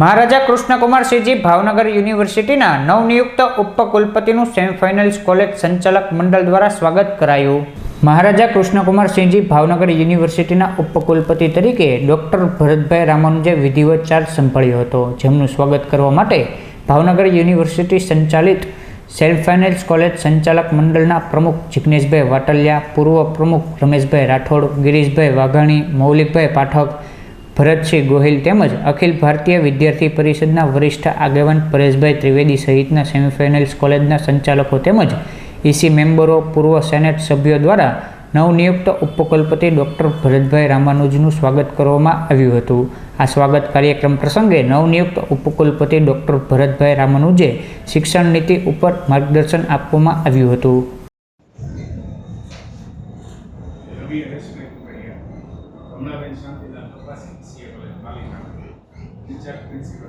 મહારાજા કૃષ્ણકુમારસિંહજી ભાવનગર યુનિવર્સિટીના નવનિયુક્ત ઉપકુલપતિનું સેમિફાઇનલ્સ કોલેજ સંચાલક મંડળ દ્વારા સ્વાગત કરાયું. મહારાજા કૃષ્ણકુમારસિંહજી ભાવનગર યુનિવર્સિટીના ઉપકુલપતિ તરીકે ડૉક્ટર ભરતભાઈ રામાનુજે વિધિવત ચાર્જ સંભાળ્યો હતો. જેમનું સ્વાગત કરવા માટે ભાવનગર યુનિવર્સિટી સંચાલિત સેલ્ફ ફાઇનાન્સ કોલેજ સંચાલક મંડળના પ્રમુખ જિગ્નેશભાઈ વાટલિયા, પૂર્વ પ્રમુખ રમેશભાઈ રાઠોડ, ગિરીશભાઈ વાઘાણી, મૌલિકભાઈ પાઠક ભરતસિંહ ગોહિલ તેમજ અખિલ ભારતીય વિદ્યાર્થી પરિષદના વરિષ્ઠ આગેવાન પરેશભાઈ ત્રિવેદી સહિતના સેમિફાઇનલ્સ કોલેજના સંચાલકો તેમજ ઈસી મેમ્બરો, પૂર્વ સેનેટ સભ્યો દ્વારા નવનિયુક્ત ઉપકુલપતિ ડૉક્ટર ભરતભાઈ રામાનુજનું સ્વાગત કરવામાં આવ્યું હતું. આ સ્વાગત કાર્યક્રમ પ્રસંગે નવનિયુક્ત ઉપકુલપતિ ડૉક્ટર ભરતભાઈ રામાનુજે શિક્ષણ નીતિ ઉપર માર્ગદર્શન આપવામાં આવ્યું હતું. está siendo de válida. Dicha intensidad.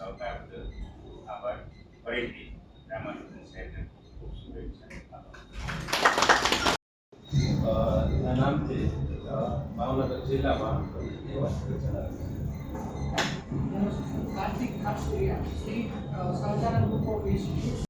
સહકાર બદલ આભાર ફરીથી રામાનુજન સાહેબને ખૂબ ખૂબ શુભેચ્છા નામથી ભાવનગર જિલ્લામાં કાર્તિક શ્રી સંચાલન ગ્રુપ ઓફ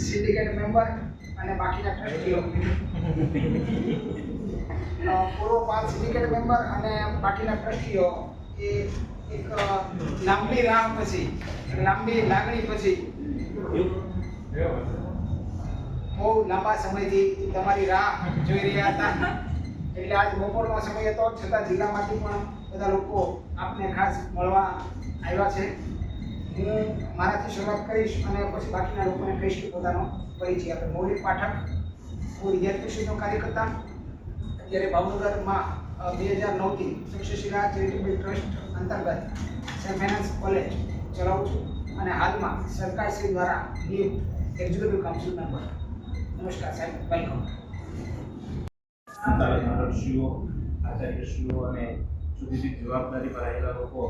સિન્ડિકેટ મેમ્બર અને બાકીના ટ્રસ્ટીઓ પૂર્વ પાંચ સિન્ડિકેટ મેમ્બર અને બાકીના ટ્રસ્ટીઓ એ એક લાંબી રાહ પછી લાંબી લાગણી પછી લાંબા સમયથી તમારી રાહ જોઈ રહ્યા હતા. એટલે આજ બપોરનો સમય હતો. છતાં જિલ્લામાંથી પણ બધા લોકો આપને ખાસ મળવા આવ્યા છે. હું મારાથી શરૂઆત કરીશ અને પછી બાકીના લોકોને કહીશ કે પોતાનો પરિચય આપે. મૌલિક પાઠક, હું વિદ્યાર્થી પરિષદનો કાર્યકર્તા. અત્યારે ભાવનગરમાં બે હજાર નવથી તક્ષશિલા ચેરિટેબલ ટ્રસ્ટ અંતર્ગત ફાઇનાન્સ કોલેજ ચલાવું છું. અને હાલમાં સરકારશ્રી દ્વારા નિયુક્ત એક્ઝિક્યુટિવ કાઉન્સિલ મેમ્બર નમસ્કાર સાહેબ વેલકમ તારકશ્રીઓ આચાર્યશ્રીઓ અને જુદી જવાબદારી ભરાયેલા લોકો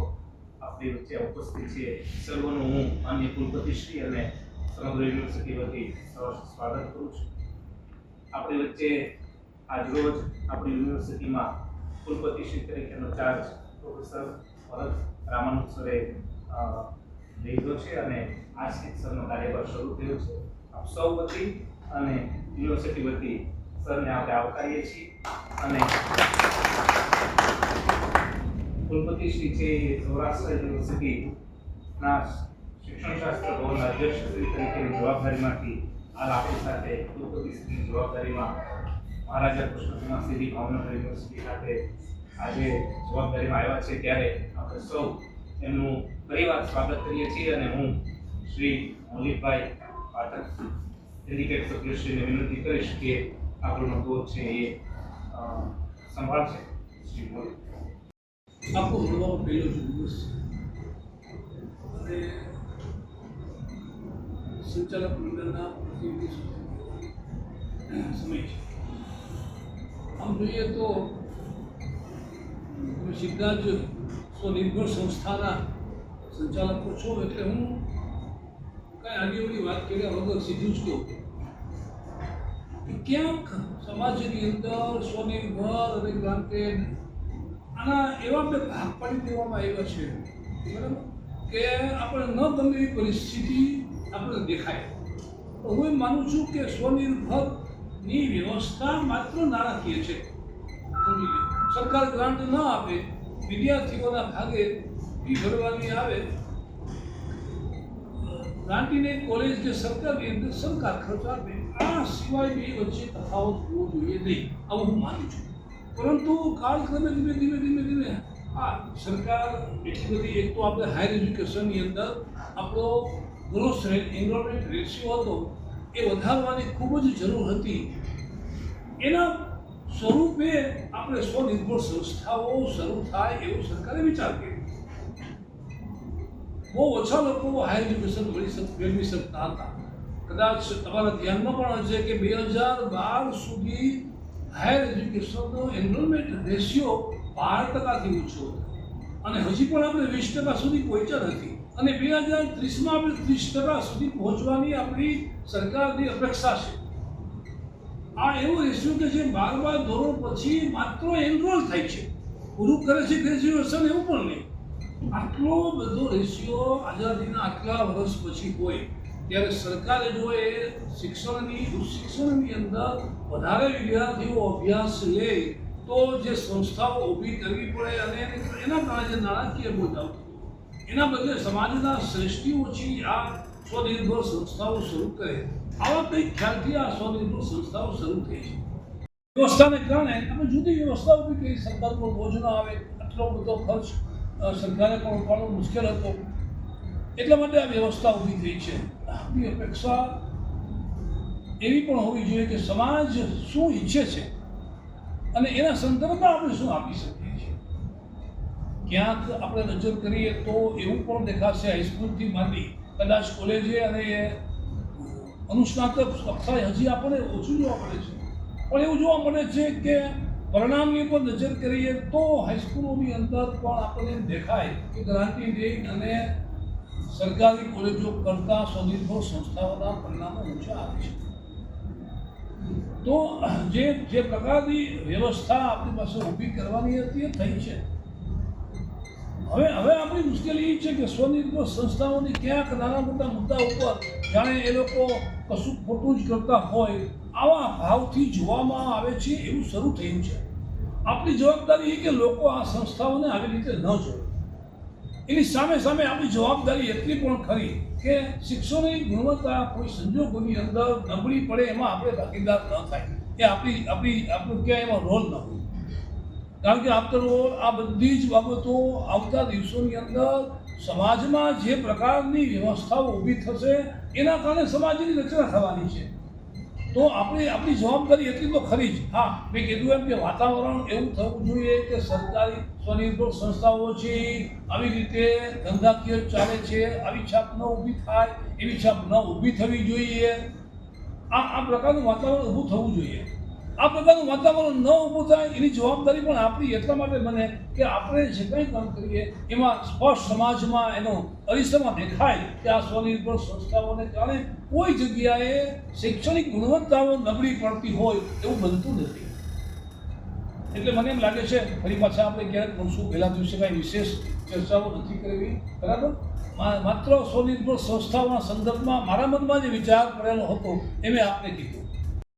આપણી વચ્ચે ઉપસ્થિત છે. સર્વનું હું માન્ય કુલપતિશ્રી અને સમગ્ર યુનિવર્સિટી વતી સ્વાગત કરું છું. આપણી વચ્ચે આજરોજ આપણી યુનિવર્સિટીમાં કુલપતિશ્રી તરીકેનો ચાર્જ પ્રોફેસર ભરત રામાનુ સરે લીધો છે અને આ શિક્ષણનો કાર્યભાર શરૂ થયો છે. આપ સૌ વતી અને યુનિવર્સિટી વતી સરને આપણે આવકારીએ છીએ. અને કુલપતિ શ્રી છે એ સૌરાષ્ટ્ર યુનિવર્સિટીના શિક્ષણશાસ્ત્ર ભવનના અધ્યક્ષ શ્રી તરીકેની જવાબદારીમાંથી હાલ આપણી સાથે કુલપતિ શ્રીની જવાબદારીમાં મહારાજા કૃષ્ણકુમાર સિંહજી ભાવનગર યુનિવર્સિટી ખાતે આજે જવાબદારીમાં આવ્યા છે. ત્યારે આપણે સૌ એમનું પરિવાર સ્વાગત કરીએ છીએ અને હું શ્રી મોલિકભાઈ પાઠક ડેલિકેટ સભ્યશ્રીને વિનંતી કરીશ કે આપણો ગોદ છે એ સંભાળશે. શ્રી મોદી આખો મળવાનો પહેલો દિવસ. અને સંચાલક મંડળના પ્રતિનિધિ સમય છે. આમ જોઈએ તો, તમે સીધા જ સ્વનિર્ભર સંસ્થાના સંચાલકો છો, એટલે હું કાંઈ આગેવાની વાત કર્યા વગર સીધું ક્યાંક સમાજની અંદર સ્વનિર્ભર આના એવા બે ભાગ પાડી દેવામાં આવ્યા છે આપણે ન ગમે એવી પરિસ્થિતિ આપણે દેખાય. હું એમ માનું છું કે સ્વનિર્ભરની વ્યવસ્થા માત્ર નાણાકીય છે. સરકાર ગ્રાન્ટ ન આપે, વિદ્યાર્થીઓના ભાગે ફી ભરવાની આવે ગ્રાન્ટીને કોલેજ કે સરકારની અંદર સરકાર ખર્ચા આપે આ સિવાય બે વચ્ચે તફાવત હોવો જોઈએ નહીં, આવું હું માનું છું. પરંતુ કાળક્રમે ધીમે ધીમે ધીમે ધીમે આ સરકાર એટલી બધી, એક તો આપણે હાયર એજ્યુકેશનની અંદર આપણો ગ્રોસ એનરોલમેન્ટ રેશિયો હતો, એ વધારવાની ખૂબ જ જરૂર હતી. એના સ્વરૂપે આપણે સ્વનિર્ભર સંસ્થાઓ શરૂ થાય એવું સરકારે વિચાર કર્યો. બહુ ઓછા લોકો હાયર એજ્યુકેશન મળી શક, મેળવી શકતા હતા. કદાચ તમારા ધ્યાનમાં પણ હશે કે બે હજાર બાર સુધી હાયર એજ્યુકેશનનો એનરોલમેન્ટ રેશિયો બાર ટકાથી ઓછો હતો. અને હજી પણ આપણે વીસ ટકા સુધી પહોંચ્યા નથી. અને બે હજાર ત્રીસમાં આપણે ત્રીસ ટકા સુધી પહોંચવાની આપણી સરકારની અપેક્ષા છે. આ એવો રેશિયો કે જે બાર બાર ધોરણ પછી માત્ર એનરોલ થાય છે. પૂરું કરે છે ગ્રેજ્યુએશન એવું પણ નહીં. આટલો બધો રેશિયો આઝાદીના આટલા વર્ષ પછી હોય, ત્યારે સરકારે જો એ શિક્ષણની શિક્ષણની અંદર વધારે વિદ્યાર્થીઓ અભ્યાસ લે, તો જે સંસ્થાઓ ઊભી કરવી પડે અને એના કારણે જે નાણાકીય બોજ એના બદલે સમાજના શ્રેષ્ઠી ઓછી આ સ્વનિર્ભર સંસ્થાઓ શરૂ કરે. આવા કંઈક ખ્યાલથી આ સ્વનિર્ભર સંસ્થાઓ શરૂ થઈ છે. વ્યવસ્થાને કારણે તમે જુદી વ્યવસ્થા ઊભી કરી સરકાર પર બોજ ન આવે, આટલો બધો ખર્ચ સરકારે પણ ઉપાડવો મુશ્કેલ હતો. એટલા માટે આ વ્યવસ્થા ઊભી થઈ છે. આપણી અપેક્ષા એવી પણ હોવી જોઈએ કે સમાજ શું ઈચ્છે છે અને એના સંદર્ભમાં આપણે શું આપી શકીએ છીએ. ક્યાંક આપણે નજર કરીએ તો એવું પણ દેખાશે હાઈસ્કૂલથી માંડી કદાચ કોલેજે અને અનુસ્નાતક કક્ષાએ હજી આપણને ઓછું જોવા મળે છે. પણ એવું જોવા મળે છે કે પરિણામની પર નજર કરીએ તો હાઈસ્કૂલોની અંદર પણ આપણને દેખાય કે ગ્રાન્ટી રેટ અને સરકારી કોલેજો કરતાં સ્વનિર્ભર સંસ્થાઓના પરિણામો ઊંચા આવે છે. તો જે જે પ્રકારની વ્યવસ્થા આપણી પાસે ઊભી કરવાની હતી એ થઈ છે. હવે હવે આપણી મુશ્કેલી એ છે કે સ્વનિર્ભર સંસ્થાઓની ક્યાંક નાના મોટા મુદ્દા ઉપર જાણે એ લોકો કશું ખોટું જ કરતા હોય, આવા ભાવથી જોવામાં આવે છે એવું શરૂ થયું છે. આપણી જવાબદારી એ કે લોકો આ સંસ્થાઓને આવી રીતે ન જોવે. એની સામે સામે આપણી જવાબદારી એટલી પણ ખરી કે શિક્ષણની ગુણવત્તા કોઈ સંજોગોની અંદર નબળી પડે એમાં આપણે ભાગીદાર ન થાય. એ આપણી આપણી, આપણું ક્યાંય એમાં રોલ ન હોય. કારણ કે ઓલ આ બધી જ બાબતો આવતા દિવસોની અંદર સમાજમાં જે પ્રકારની વ્યવસ્થાઓ ઊભી થશે, એના કારણે સમાજની રચના થવાની છે. તો આપણે આપણી જવાબદારી એટલી તો ખરી જ. હા, મેં કીધું એમ કે વાતાવરણ એવું થવું જોઈએ કે સરકારી સ્વનિર્ભર સંસ્થાઓ છે, આવી રીતે ધંધાકીય ચાલે છે, આવી છાપ ન ઊભી થાય, એવી છાપ ન ઊભી થવી જોઈએ. આ આ પ્રકારનું વાતાવરણ ઊભું થવું જોઈએ. આ પ્રકારનું વાતાવરણ ન ઊભું થાય એની જવાબદારી પણ આપણી એટલા માટે બને કે આપણે જે કંઈ કામ કરીએ, એમાં સ્પષ્ટ સમાજમાં એનો અરીસામાં દેખાય કે આ સ્વનિર્ભર સંસ્થાઓને કારણે કોઈ જગ્યાએ શૈક્ષણિક ગુણવત્તાઓ નબળી પડતી હોય એવું બનતું નથી. એટલે મને એમ લાગે છે, ફરી પાછા આપણે ક્યારેક મળશું. પહેલા દિવસે કાંઈ વિશેષ ચર્ચાઓ નથી કરવી, બરાબર? માત્ર સ્વનિર્ભર સંસ્થાઓના સંદર્ભમાં મારા મનમાં જે વિચાર કરેલો હતો, એ મેં આપને કીધું.